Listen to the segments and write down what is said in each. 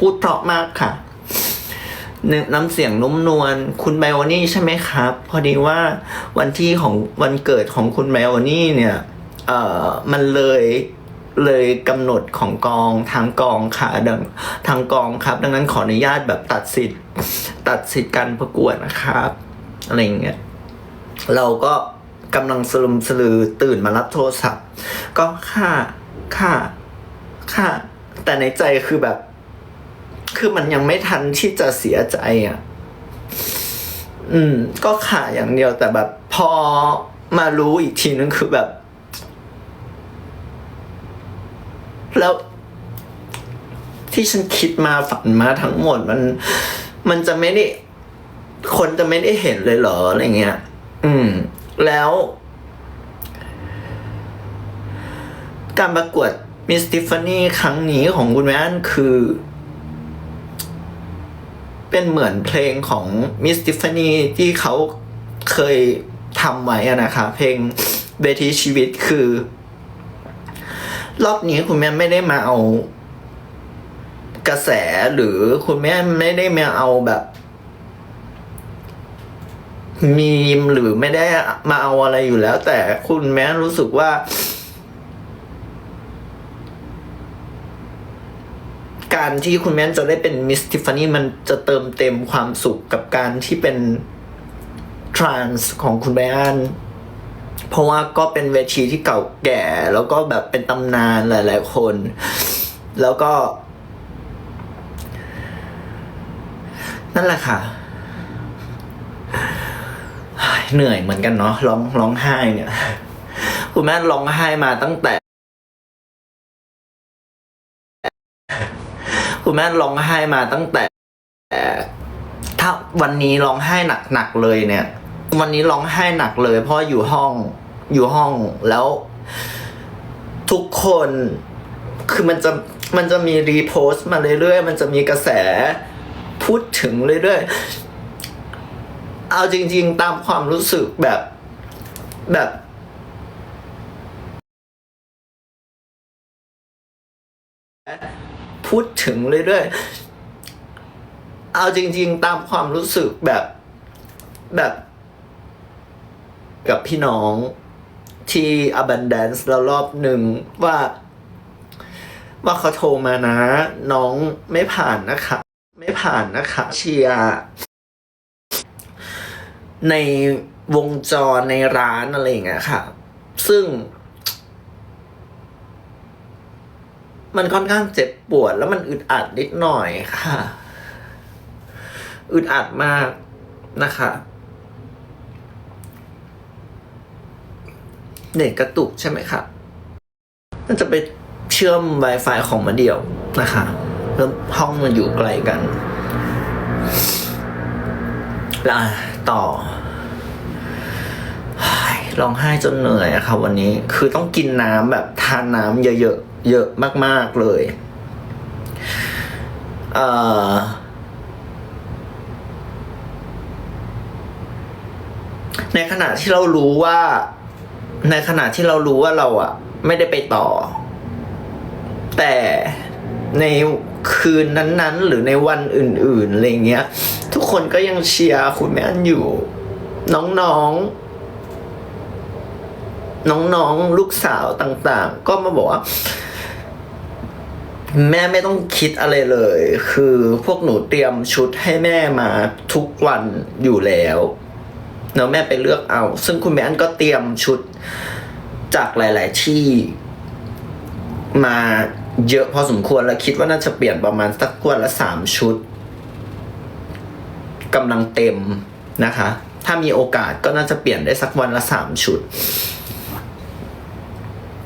พูดเพราะมากค่ะนน้ำเสียงนุ่มนวลคุณไบโอนี่ใช่ไหมครับ พอดีว่าวันที่ของวันเกิดของคุณไบโอนี่เนี่ย เอ่อมันเลยเลยกำหนดของกองทางกองค่ะดังทางกองครับ ดังนั้นขออนุญาตแบบตัดสิทธิ์ตัดสิทธิ์การประกวดนะครับ อะไรอย่างเงี้ยเราก็กำลังสลึมสลือตื่นมารับโทรศัพท์ ก็ค่ะค่ะค่ะแต่ในใจคือแบบ คือมันยังไม่ทันที่จะเสียใจอะ อืม ก็ค่ะอย่างเดียวแต่แบบ พอมารู้อีกทีนึงคือแบบ แล้วที่ฉันคิดมาฝันมาทั้งหมดมัน มันจะไม่ได้ คนจะไม่ได้เห็นเลยเหรออะไรเงี้ย อืม แล้ว การประกวดมิสติฟานี่ครั้งนี้ของคุณแม่นคือ เป็นเหมือนเพลงของมิสติฟานีที่เขาเคยทำไว้นะคะเพลงเวทีชีวิตคือ รอบนี้คุณแม่ไม่ได้มาเอากระแสหรือคุณแม่ไม่ได้มาเอาแบบมีมหรือไม่ได้มาเอาอะไรอยู่แล้ว แต่คุณแม่รู้สึกว่า การที่คุณแม่จะได้เป็นมิสทิฟานี่มันจะเติมเต็มความสุขกับการที่เป็นทรานส์ของคุณแม่อันเพราะว่าก็เป็นเวทีที่เก่าแก่ แล้วก็แบบเป็นตำนานหลาย ๆ คน แล้วก็ นั่นแหละค่ะ เหนื่อยเหมือนกันเนาะร้องร้องไห้เนี่ย คุณแม่ร้องไห้มาตั้งแต่ คุณแม่ร้องไห้มาตั้งแต่ถ้าวันนี้ร้องไห้หนักๆเลยเนี่ย วันนี้ร้องไห้หนักเลย เพราะอยู่ห้องอยู่ห้องแล้ว ทุกคนคือมันจะมันจะมีรีโพสต์มาเรื่อยๆ มันจะมีกระแสพูดถึงเรื่อยๆ เอาจริง ๆ ตามความรู้สึกแบบแบบ พูดถึงเรื่อยๆ เอาจริง ๆ ตามความรู้สึกแบบแบบ กับพี่น้องที่ Abundance แล้วรอบหนึ่งว่า ว่าเขาโทรมานะ น้องไม่ผ่านนะคะ ไม่ผ่านนะคะ เชียร์ในวงจรในร้านอะไรอย่างเงี้ยค่ะ ซึ่ง มันค่อนข้างเจ็บปวด แล้วมันอึดอัดนิดหน่อยค่ะ อึดอัดมากนะคะเน็ตกระตุกใช่ไหมครับมันจะไปเชื่อม Wi-Fi ของมาเดียวนะคะแล้วห้องมันอยู่ไกลกันแล้วอะต่อร้องไห้จนเหนื่อยอะครับวันนี้ คือต้องกินน้ำแบบทานน้ำเยอะๆ เยอะมาก ๆ เลยเอ่อในขณะที่เรารู้ว่า ในขณะที่เรารู้ว่าเราอะไม่ได้ไปต่อ แต่ในคืนนั้นๆ หรือในวันอื่นๆอะไรเงี้ย ทุกคนก็ยังเชียร์คุณแม่อันอยู่ น้องๆ น้องๆ ลูกสาวต่างๆ ก็มาบอกว่า แม่ไม่ต้องคิดอะไรเลย คือพวกหนูเตรียมชุดให้แม่มาทุกวันอยู่แล้วเนาะแม่ไปเลือกเอา ซึ่งคุณแม่อันก็เตรียมชุดจากหลาย ๆ ที่มาเยอะพอสมควรแล้วคิดว่าน่าจะเปลี่ยนประมาณสักวันละสามชุดกำลังเต็มนะคะ ถ้ามีโอกาสก็น่าจะเปลี่ยนได้สักวันละสามชุด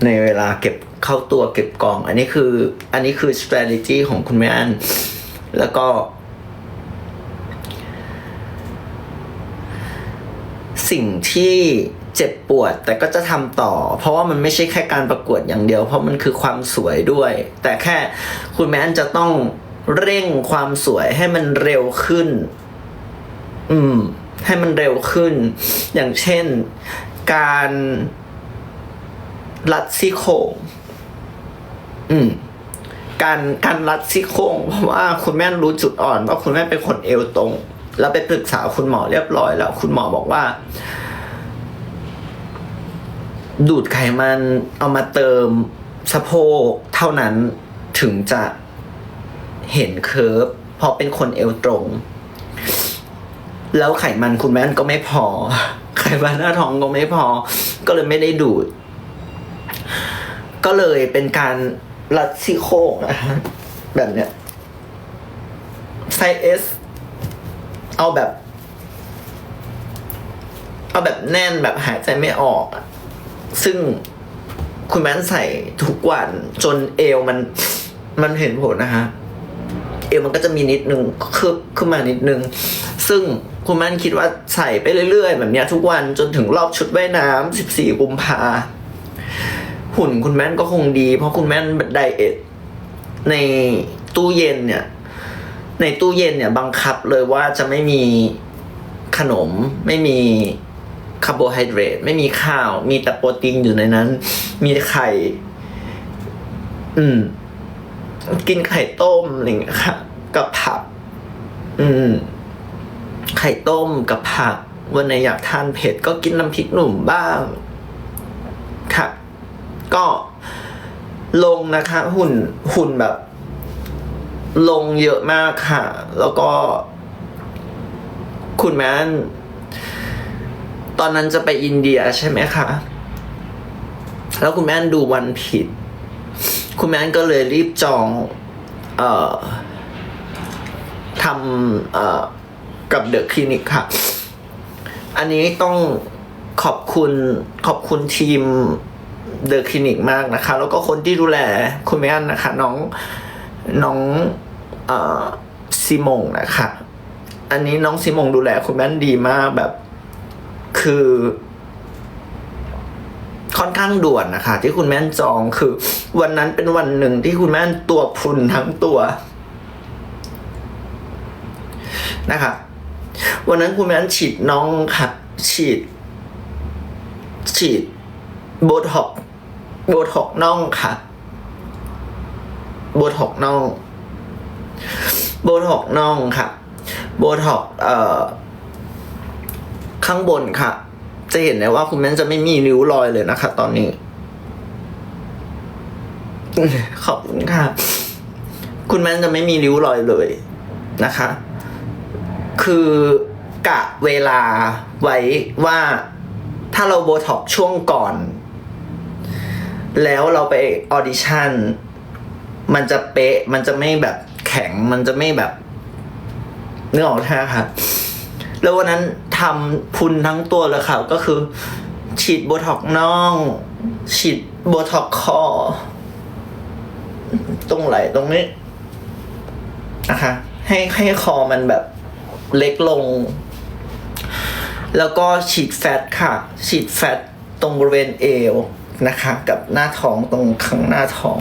ในเวลาเก็บ เข้าตัวเก็บกอง อันนี้คือ อันนี้คือ strategy ของคุณแม่อันแล้วก็ สิ่งที่เจ็บปวดแต่ก็จะทำต่อ เพราะว่ามันไม่ใช่แค่การประกวดอย่างเดียว เพราะมันคือความสวยด้วย แต่แค่คุณแม่อันจะต้องเร่งความสวยให้มันเร็วขึ้น อืม ให้มันเร็วขึ้น อย่างเช่น การรัดซี่โครง อืม การการรัดซี่โครงเพราะว่าคุณแม่รู้จุดอ่อนว่าคุณแม่เป็นคนเอวตรง แล้วไปปรึกษาคุณหมอเรียบร้อยแล้ว คุณหมอบอกว่า ดูดไขมันเอามาเติมสะโพกเท่านั้นถึงจะเห็นเคิร์ฟเพราะเป็นคนเอวตรง แล้วไขมันคุณแม่ก็ไม่พอ ไขมันหน้าท้องก็ไม่พอ ก็เลยไม่ได้ดูด ก็เลยเป็นการ รัดซี่โครงนะแบบเนี้ยไซส์เอสเอาแบบ เอาแบบแน่นแบบหายใจไม่ออกอะซึ่งคุณแม่ใส่ทุกวันจนเอวมันมันเห็นผลนะฮะเอวมันก็จะมีนิดนึงคืบขึ้นมานิดนึง ซึ่งคุณแม่คิดว่าใส่ไปเรื่อยๆ แบบเนี้ยทุกวันจนถึงรอบชุดว่ายน้ำ14 กุมภา หุ่นคุณแม่ก็คงดี เพราะคุณแม่ไดเอทในตู้เย็นเนี่ย ในตู้เย็นเนี่ยบังคับเลยว่าจะไม่มีขนม ไม่มีคาร์โบไฮเดรตไม่มีข้าว มีแต่โปรตีนอยู่ในนั้น มีไข่ อืม กินไข่ต้มอะไรอย่างเงี้ยค่ะ กับผัก อืม ไข่ต้มกับผัก วันไหนอยากทานเผ็ดก็กินน้ำพริกหนุ่มบ้าง ก็ลงนะคะหุ่นหุ่นแบบ ลงเยอะมากค่ะ แล้วก็ คุณแม่ตอนนั้นจะไปอินเดียใช่ไหมคะแล้วคุณแม่ดูวันผิด คุณแม่ก็เลยรีบจอง เอ่อทำเอ่อกับเดอะคลินิกค่ะ อันนี้ต้องขอบคุณขอบคุณทีม เดอะคลินิกมากนะคะ แล้วก็คนที่ดูแลคุณแม่นนะคะ น้องน้องเออซิมงนะคะ อันนี้น้องซิมงดูแลคุณแม่นดีมากแบบคือ ค่อนข้างด่วนนะคะ ที่คุณแม่นจองคือ วันนั้นเป็นวันหนึ่งที่คุณแม่นตัวพรุนทั้งตัวนะคะ วันนั้นคุณแม่นฉีดน้องค่ะฉีด ฉีดโบท็อก โบท็อกน่องค่ะ โบท็อกน่อง โบท็อกน่องค่ะ โบท็อกเอ่อ ข้างบนค่ะ จะเห็นได้ว่าคุณแม่จะไม่มีริ้วรอยเลยนะคะ ตอนนี้ ขอบคุณค่ะ คุณแม่จะไม่มีริ้วรอยเลยนะคะ คือกะเวลาไว้ว่าถ้าเราโบท็อกช่วงก่อน แล้วเราไปออดิชั่น มันจะเป๊ะ มันจะไม่แบบแข็ง มันจะไม่แบบเนื้อออกท่าค่ะแล้ววันนั้นทำพุนทั้งตัวเลยค่ะ ก็คือ ฉีดโบท็อกซ์น่อง ฉีดโบท็อกซ์คอ ตรงไหลตรงนี้นะคะ ให้ให้คอมันแบบเล็กลง แล้วก็ฉีดแฟตค่ะ ฉีดแฟตตรงบริเวณเอว นะคะ กับหน้าท้องตรงข้างหน้าท้อง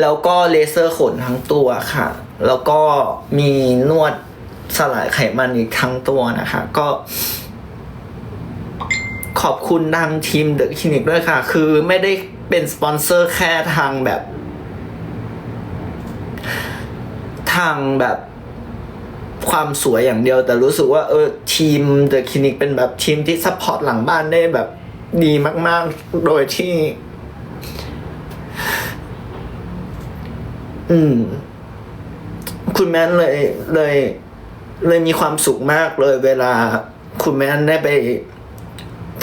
แล้วก็เลเซอร์ขนทั้งตัวค่ะ แล้วก็มีนวดสลายไขมันอีกทั้งตัวนะคะ ก็ขอบคุณทางทีมเดอะคลินิกด้วยค่ะ คือไม่ได้เป็นสปอนเซอร์แค่ทางแบบ ทางแบบความสวยอย่างเดียว แต่รู้สึกว่าเออทีมเดอะคลินิกเป็นแบบทีมที่ซัพพอร์ตหลังบ้านได้แบบ ดีมาก ๆ โดยที่ อืม คุณแม่เลยเลย เลยมีความสุขมากเลย เวลา คุณแม่ได้ไป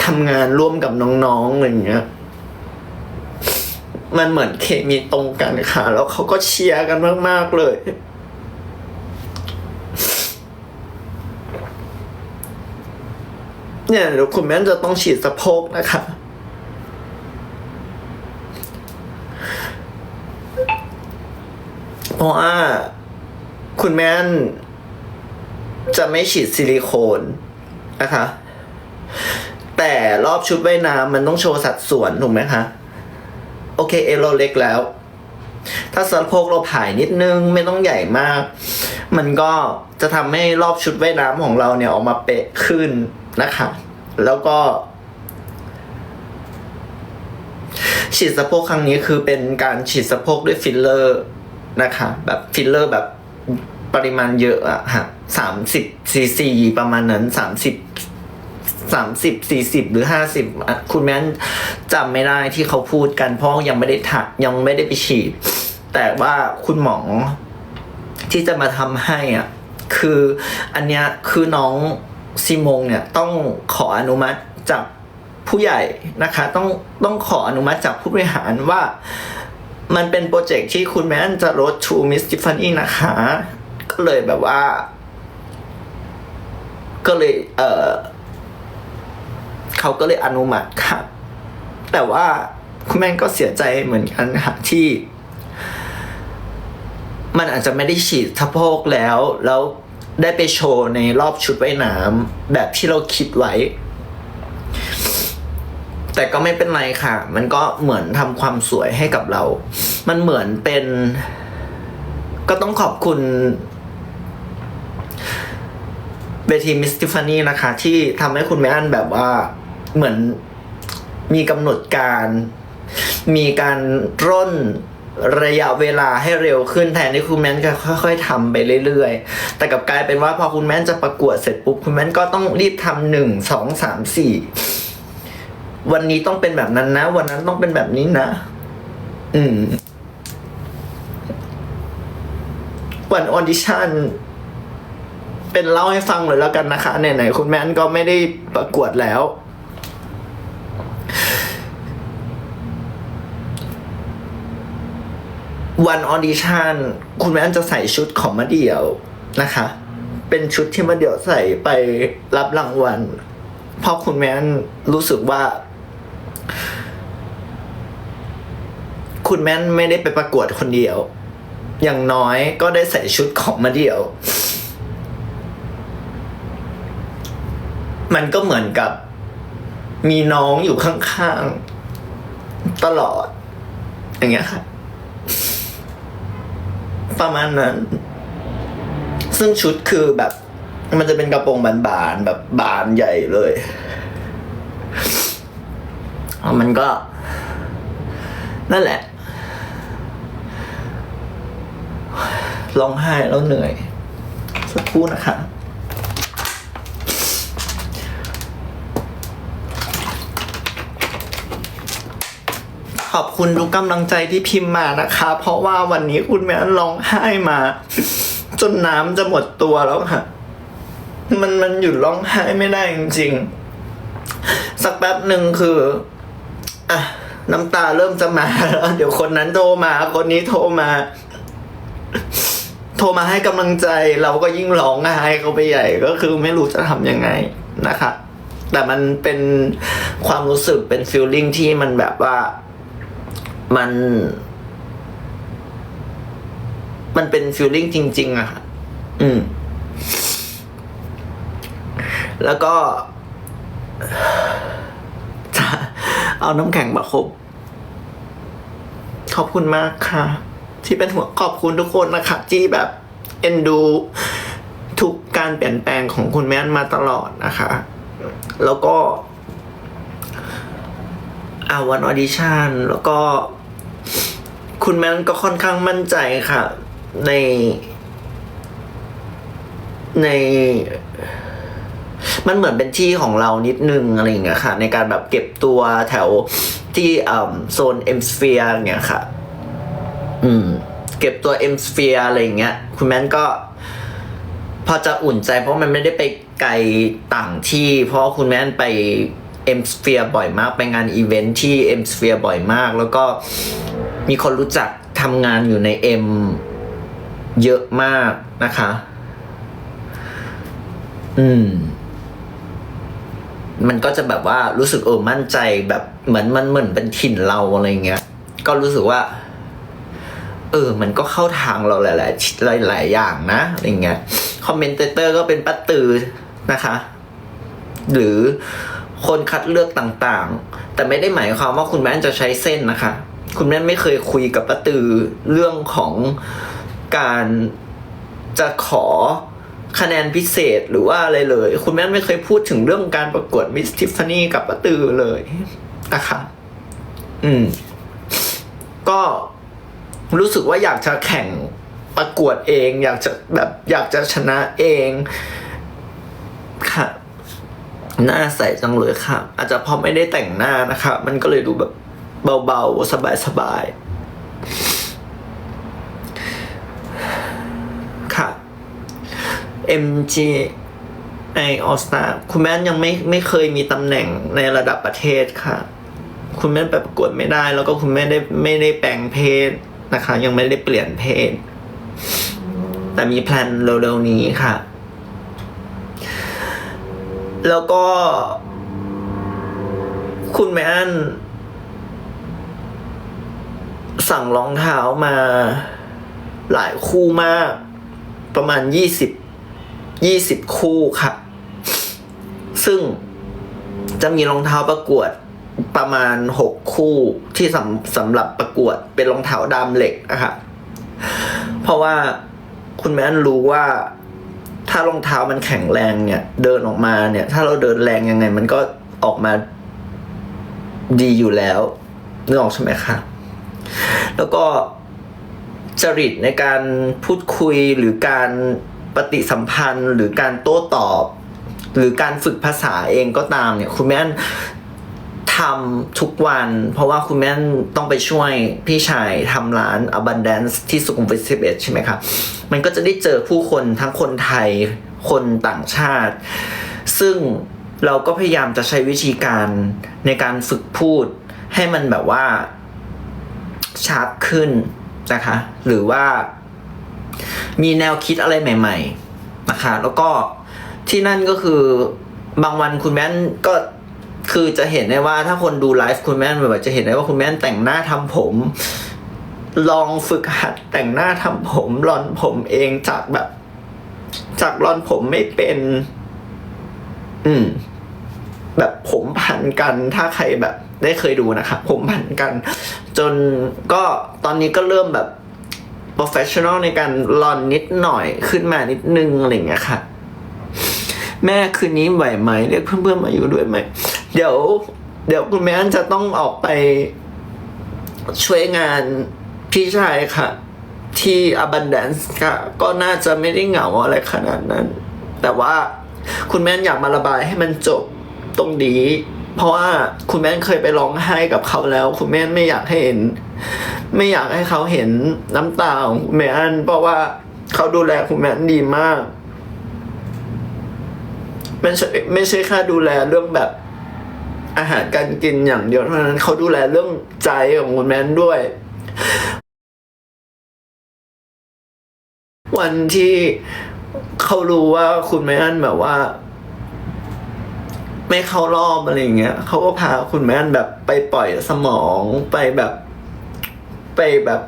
ทำงานร่วมกับน้องๆอะไรอย่างเงี้ย มันเหมือนเคมีตรงกันค่ะ แล้วเขาก็เชียร์กันมาก ๆ เลย เนี่ยเดี๋ยวคุณแม่จะต้องฉีดสะโพกนะคะเพราะว่าคุณแม่นจะไม่ฉีดซิลิโคนนะคะ แต่รอบชุดว่ายน้ำมันต้องโชว์สัดส่วนถูกไหมคะ โอเค เอวเราเล็กแล้ว ถ้าสะโพกเราผายนิดนึงไม่ต้องใหญ่มาก มันก็จะทำให้รอบชุดว่ายน้ำของเราเนี่ยออกมาเป๊ะขึ้น นะคะแล้วก็ ฉีดสะโพกครั้งนี้คือเป็นการฉีดสะโพกด้วยฟิลเลอร์นะคะแบบฟิลเลอร์แบบปริมาณเยอะอะฮะสามสิบซีซีประมาณนั้นสามสิบสามสิบสี่สิบหรือห้าสิบคุณแม่จำไม่ได้ที่เขาพูดกันเพราะยังไม่ได้ถักยังไม่ได้ไปฉีด แต่ว่าคุณหมอที่จะมาทำให้อะ คืออันเนี้ยคือน้อง ซิมงเนี่ยต้องขออนุมัติจากผู้ใหญ่นะคะต้องต้องขออนุมัติจากผู้บริหารว่ามันเป็นโปรเจกต์ที่คุณแม่นจะลดชูมิสติฟานี่นะคะ ก็เลยแบบว่า ก็เลยเออเขาก็เลยอนุมัติค่ะ แต่ว่าคุณแม่ก็เสียใจเหมือนกันค่ะที่ มันอาจจะไม่ได้ฉีดสะโพกแล้วแล้ว ได้ไปโชว์ในรอบชุดว่ายน้ำแบบที่เราคิดไว้ แต่ก็ไม่เป็นไรค่ะ มันก็เหมือนทำความสวยให้กับเรา มันเหมือนเป็น ก็ต้องขอบคุณเวทีมิสติฟานีนะคะ ที่ทำให้คุณแม่อันแบบว่าเหมือนมีกำหนดการ มีการร่น ระยะเวลาให้เร็วขึ้นแทนที่คุณแม่นจะค่อย ๆทำไปเรื่อยๆ แต่กับกลายเป็นว่าพอคุณแม่นจะประกวดเสร็จปุ๊บคุณแม่นก็ต้องรีบทำหนึ่งสองสามสี่วันนี้ต้องเป็นแบบนั้นนะ วันนั้นต้องเป็นแบบนี้นะ อืม วันออดิชั่นเป็นเล่าให้ฟังเลยแล้วกันนะคะไหนๆคุณแม่นก็ไม่ได้ประกวดแล้ว วันออดิชั่นคุณแม่นจะใส่ชุดของมะเดี่ยวนะคะ เป็นชุดที่มะเดี่ยวใส่ไปรับรางวัลเพราะคุณแม่รู้สึกว่า คุณแม่ไม่ได้ไปประกวดคนเดียว อย่างน้อยก็ได้ใส่ชุดของมะเดี่ยว มันก็เหมือนกับ มีน้องอยู่ข้างๆตลอด อย่างเงี้ยค่ะ ประมาณนั้น ซึ่งชุดคือแบบ มันจะเป็นกระโปรงบานๆแบบบานใหญ่เลยมันก็ นั่นแหละร้องไห้แล้วเหนื่อย สักครู่นะคะ ขอบคุณทุกกำลังใจที่พิมพ์มานะคะ เพราะว่าวันนี้คุณแม่ร้องไห้มา จนน้ำจะหมดตัวแล้วค่ะ มันมันหยุดร้องไห้ไม่ได้จริงๆ สักแป๊บหนึ่งคืออะน้ำตาเริ่มจะมาแล้วเดี๋ยวคนนั้นโทรมาคนนี้โทรมา โทรมาให้กำลังใจ เราก็ยิ่งร้องไห้เขาไปใหญ่ก็คือไม่รู้จะทำยังไงนะคะแต่มันเป็นความรู้สึกเป็นฟีลลิ่งที่มันแบบว่า มัน มันเป็นฟีลลิ่งจริง ๆอะค่ะ อืม แล้วก็ จะเอาน้ำแข็งมาคบขอบคุณมากค่ะ ที่เป็นหัวขอบคุณทุกคนนะคะที่แบบ เอ็นดูทุกการเปลี่ยนแปลงของคุณแม่นมาตลอดนะคะ แล้วก็อาวันออดิชั่นแล้วก็ คุณแม่นก็ค่อนข้างมั่นใจค่ะ ในใน มันเหมือนเป็นที่ของเรานิดนึงอะไรอย่างเงี้ยค่ะ ในการแบบเก็บตัวแถวที่โซนเอ็มสเฟียร์อย่างเงี้ยค่ะ อืม เก็บตัวเอ็มสเฟียร์อะไรอย่างเงี้ย คุณแม่นก็ พอจะอุ่นใจเพราะมันไม่ได้ไปไกลต่างที่ เพราะคุณแม่นไปเอ็มสเฟียร์บ่อยมาก ไปงานอีเวนท์ที่เอ็มสเฟียร์บ่อยมาก แล้วก็ มีคนรู้จักทำงานอยู่ในเอ็มเยอะมากนะคะ อืม มันก็จะแบบว่ารู้สึกเออมั่นใจแบบเหมือนมันเหมือนเป็นถิ่นเราอะไรเงี้ย ก็รู้สึกว่า เออ มันก็เข้าทางเราหลาย ๆ หลาย ๆ อย่างนะอะไรเงี้ย คอมเมนเตอร์ก็เป็นป้าตือนะคะ หรือคนคัดเลือกต่าง ๆ แต่ไม่ได้หมายความว่าคุณแม่จะใช้เส้นนะคะ คุณแม่นไม่เคยคุยกับป้าตือเรื่องของการจะขอคะแนนพิเศษหรือว่าอะไรเลย คุณแม่นไม่เคยพูดถึงเรื่องการประกวดมิสทิฟฟานี่กับป้าตือเลยนะคะอืม ก็รู้สึกว่าอยากจะแข่งประกวดเอง อยากจะแบบอยากจะชนะเอง ค่ะ หน้าใสจังเลยค่ะ อาจจะเพราะไม่ได้แต่งหน้านะคะ มันก็เลยดูแบบ เบาๆ สบายๆ ค่ะ MG I All Star คุณแม่ยังไม่ไม่เคยมีตำแหน่งในระดับประเทศค่ะ คุณแม่ไปประกวดไม่ได้ แล้วก็คุณแม่ได้ไม่ได้แปลงเพศนะคะ ยังไม่ได้เปลี่ยนเพศ แต่มีแพลนเร็วๆนี้ค่ะ แล้วก็ คุณแม่ สั่งรองเท้ามาหลายคู่มาก ประมาณยี่สิบยี่สิบคู่ค่ะ ซึ่งจะมีรองเท้าประกวดประมาณหกคู่ที่สำสำหรับประกวดเป็นรองเท้าดามเหล็กอะค่ะ เพราะว่าคุณแม่รู้ว่าถ้ารองเท้ามันแข็งแรงเนี่ย เดินออกมาเนี่ย ถ้าเราเดินแรงยังไง มันก็ออกมาดีอยู่แล้วนึกออกใช่ไหมคะ แล้วก็จริตในการพูดคุยหรือการปฏิสัมพันธ์ หรือการโต้ตอบ หรือการฝึกภาษาเองก็ตามเนี่ยคุณแม่ทำทุกวัน เพราะว่าคุณแม่ต้องไปช่วยพี่ชายทำร้าน Abundance ที่สุขุมวิท11 ใช่ไหมครับ มันก็จะได้เจอผู้คนทั้งคนไทยคนต่างชาติ ซึ่งเราก็พยายามจะใช้วิธีการในการฝึกพูดให้มันแบบว่า ชาร์ปขึ้นนะคะ หรือว่ามีแนวคิดอะไรใหม่ ๆนะคะ แล้วก็ที่นั่นก็คือบางวันคุณแม่นก็คือจะเห็นได้ว่าถ้าคนดูไลฟ์คุณแม่นแบบจะเห็นได้ว่าคุณแม่นแต่งหน้าทำผม ลองฝึกหัดแต่งหน้าทำผมรอนผมเองจากแบบ จากรอนผมไม่เป็น อืม แบบผมพันกันถ้าใครแบบ ได้เคยดูนะครับ ผมพันกัน จนก็ตอนนี้ก็เริ่มแบบ professional ในการรอนนิดหน่อยขึ้นมานิดนึงอะไรเงี้ยค่ะ แม่คืนนี้ไหวไหมเรียกเพื่อนๆมาอยู่ด้วยไหม เดี๋ยว เดี๋ยวคุณแม่นจะต้องออกไปช่วยงานพี่ชายค่ะ ที่ Abundance ค่ะ ก็น่าจะไม่ได้เหงาอะไรขนาดนั้น แต่ว่าคุณแม่อยากมาระบายให้มันจบตรงนี้ เพราะว่าคุณแม่เคยไปร้องไห้กับเขาแล้ว คุณแม่ไม่อยากให้เห็น ไม่อยากให้เขาเห็นน้ำตาของคุณแม่เพราะว่าเขาดูแลคุณแม่ดีมากไม่ใช่ไม่ใช่แค่ดูแลเรื่องแบบอาหารการกินอย่างเดียวเท่านั้นเขาดูแลเรื่องใจของคุณแม่ด้วย วันที่เขารู้ว่าคุณแม่อันแบบว่า ไม่เข้ารอบอะไรอย่างเงี้ยเขาก็พาคุณแม่นแบบไปปล่อยสมองไปแบบ ไปแบบ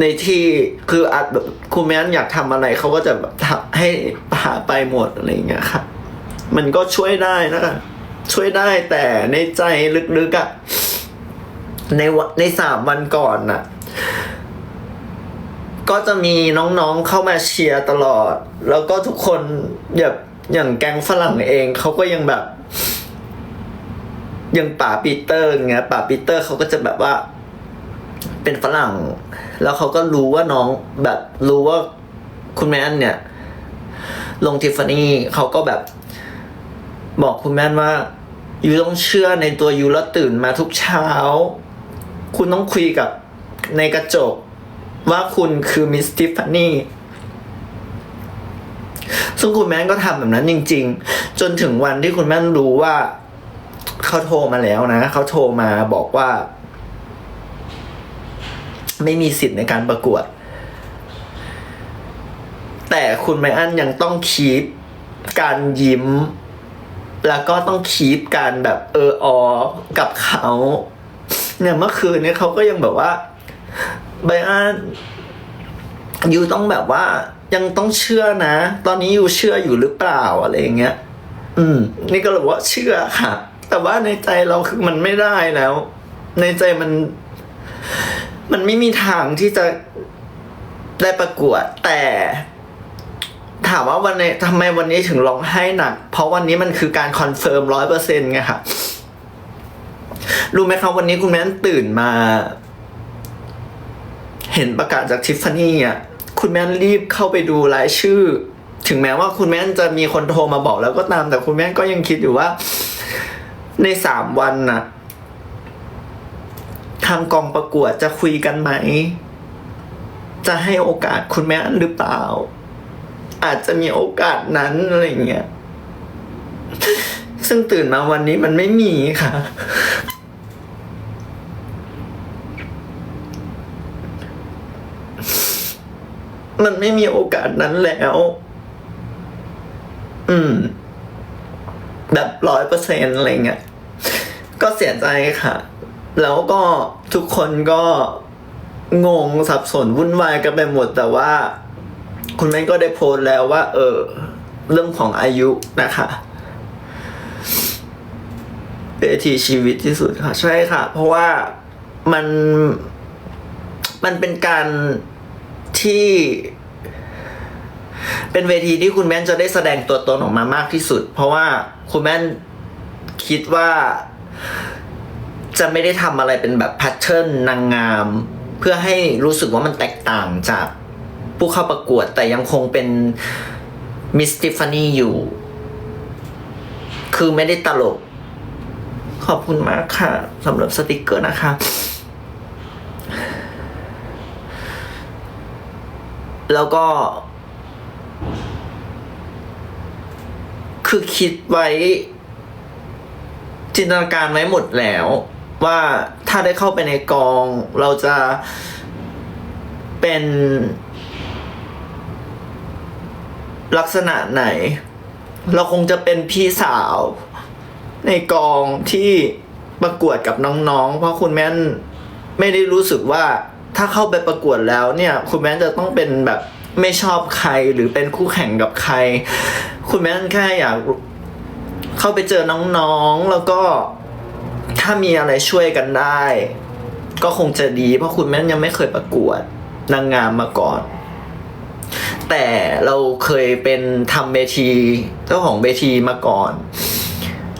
ในที่คืออาจแบบคุณแม่อันอยากทำอะไรเขาก็จะแบบทำให้พาไปหมดอะไรอย่างเงี้ยครับมันก็ช่วยได้นะคะช่วยได้แต่ในใจลึกๆอะในวันในสามวันก่อนน่ะ ก็จะมีน้องๆเข้ามาเชียร์ตลอด แล้วก็ทุกคนแบบ อย่างแก๊งฝรั่งเองเขาก็ยังแบบย่างป่าปีเตอร์อย่างเงี้ยป่าปีเตอร์เขาก็จะแบบว่า เป็นฝรั่ง แล้วเขาก็รู้ว่าน้องแบบรู้ว่าคุณแม่นเนี่ย ลงทิฟฟานี่เขาก็แบบ บอกคุณแม่นว่ายูต้องเชื่อในตัวยูแล้วตื่นมาทุกเช้า คุณต้องคุยกับในกระจกว่าคุณคือมิสติฟฟานี่ ซึ่งคุณแม่ก็ทำแบบนั้นจริง ๆ จนถึงวันที่คุณแม่รู้ว่าเขาโทรมาแล้วนะเขาโทรมาบอกว่า ไม่มีสิทธิ์ในการประกวด แต่คุณไมอันยังต้องคีปการยิ้ม แล้วก็ต้องคีปการแบบเออออกับเขาเนี่ยเมื่อคืนเนี่ยเขาก็ยังแบบว่าไบอันยูต้องแบบว่า ยังต้องเชื่อนะ ตอนนี้อยู่เชื่ออยู่หรือเปล่าอะไรอย่างเงี้ย อืม นี่ก็เลยว่าเชื่อค่ะ แต่ว่าในใจเราคือมันไม่ได้แล้ว ในใจมัน มันไม่มีทางที่จะได้ประกวด แต่ ถามว่าวันนี้ทำไมวันนี้ถึงร้องไห้หนัก เพราะวันนี้มันคือการคอนเฟิร์มร้อยเปอร์เซ็นต์ไงค่ะรู้ไหมครับวันนี้คุณแม่ตื่นมา เห็นประกาศจากทิฟฟานี่อะ คุณแม่รีบเข้าไปดูรายชื่อ ถึงแม้ว่าคุณแม่จะมีคนโทรมาบอกแล้วก็ตาม แต่คุณแม่ก็ยังคิดอยู่ว่า ในสามวันน่ะ ทางกองประกวดจะคุยกันไหม จะให้โอกาสคุณแม่หรือเปล่า อาจจะมีโอกาสนั้นอะไรเงี้ยซึ่งตื่นมาวันนี้มันไม่มีค่ะ มันไม่มีโอกาสนั้นแล้ว อืม แบบร้อยเปอร์เซ็นอะไรเงี้ย ก็เสียใจค่ะ แล้วก็ทุกคนก็งงสับสนวุ่นวายกันไปหมด แต่ว่า คุณแม่ก็ได้โพสแล้วว่า เออ เรื่องของอายุนะคะเวทีชีวิตที่สุดค่ะ ใช่ค่ะ เพราะว่ามันมันเป็นการ ที่ เป็นเวทีที่คุณแม่นจะได้แสดงตัวตนออกมามากที่สุด เพราะว่าคุณแม่นคิดว่าจะไม่ได้ทำอะไรเป็นแบบแพทเทิร์นนางงาม เพื่อให้รู้สึกว่ามันแตกต่างจากผู้เข้าประกวดแต่ยังคงเป็นมิสติฟานี่อยู่ คือไม่ได้ตลก ขอบคุณมากค่ะสำหรับสติกเกอร์นะคะ แล้วก็ คือคิดไว้ จินตนาการไว้หมดแล้ว ว่าถ้าได้เข้าไปในกอง เราจะเป็น ลักษณะไหน เราคงจะเป็นพี่สาว ในกองที่ประกวดกับน้องๆ เพราะคุณแม่ไม่ได้รู้สึกว่า ถ้าเข้าไปประกวดแล้วเนี่ยคุณแม่จะต้องเป็นแบบไม่ชอบใครหรือเป็นคู่แข่งกับใคร คุณแม่แค่อยากเข้าไปเจอน้องๆ แล้วก็ถ้ามีอะไรช่วยกันได้ ก็คงจะดี เพราะคุณแม่ยังไม่เคยประกวดนางงามมาก่อน แต่เราเคยเป็นทำเวทีเจ้าของเวทีมาก่อน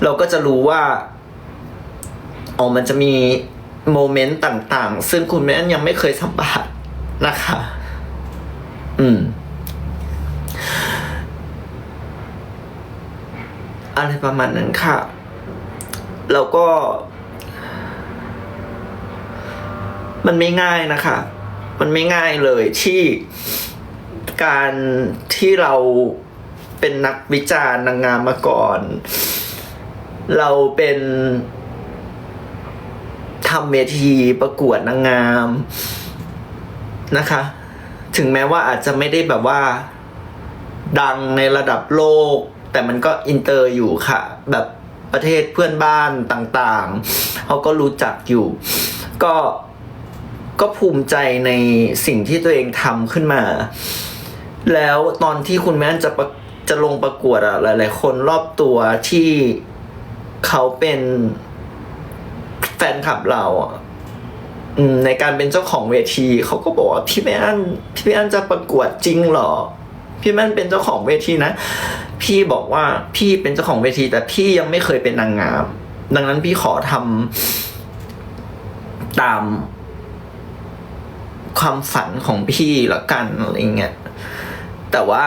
เราก็จะรู้ว่าอ๋อมันจะมี โมเมนต์ต่าง ๆ ซึ่งคุณแม่นยังไม่เคยสัมผัสนะคะ อืม อะไรประมาณนั้นค่ะ แล้วก็ มันไม่ง่ายนะคะ มันไม่ง่ายเลยที่การที่เราเป็นนักวิจารณ์นางงามมาก่อน เราเป็นำเวทีประกวดนางงามนะคะ ถึงแม้ว่าอาจจะไม่ได้แบบว่า ดังในระดับโลก แต่มันก็อินเตอร์อยู่ค่ะ แบบประเทศเพื่อนบ้านต่างๆเขาก็รู้จักอยู่ ก็ก็ภูมิใจในสิ่งที่ตัวเองทำขึ้นมา แล้วตอนที่คุณแม่จะจะลงประกวดอะหลาย ๆ คนรอบตัวที่เขาเป็น นคลับเราอะในการเป็นเจ้าของเวทีเขาก็บอกว่าพี่แม่อันพี่แม่อันจะประกวดจริงหรอ พี่แม่นเป็นเจ้าของเวทีนะ พี่บอกว่าพี่เป็นเจ้าของเวที แต่พี่ยังไม่เคยเป็นนางงาม ดังนั้นพี่ขอทำตามความฝันของพี่ละกันอะไรเงี้ยแต่ว่า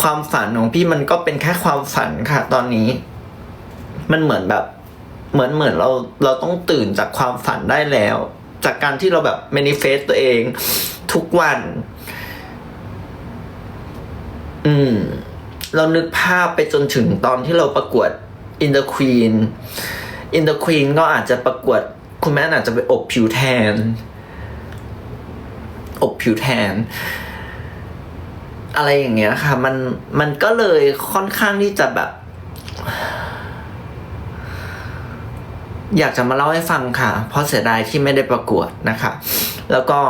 ความฝันของพี่มันก็เป็นแค่ความฝันค่ะ ตอนนี้ มันเหมือนแบบ เหมือนเหมือนเราเราต้องตื่นจากความฝันได้แล้ว จากการที่เราแบบ manifest ตัวเองทุกวัน อืม เรานึกภาพไปจนถึงตอนที่เราประกวด In the Queen In the Queen ก็อาจจะประกวด คุณแม่อาจจะไปอบผิวแทน อบผิวแทน อะไรอย่างเงี้ยค่ะ มันมันก็เลยค่อนข้างที่จะแบบ อยากจะมาเล่าให้ฟังค่ะ เพราะเสียดายที่ไม่ได้ประกวดนะคะ แล้วก็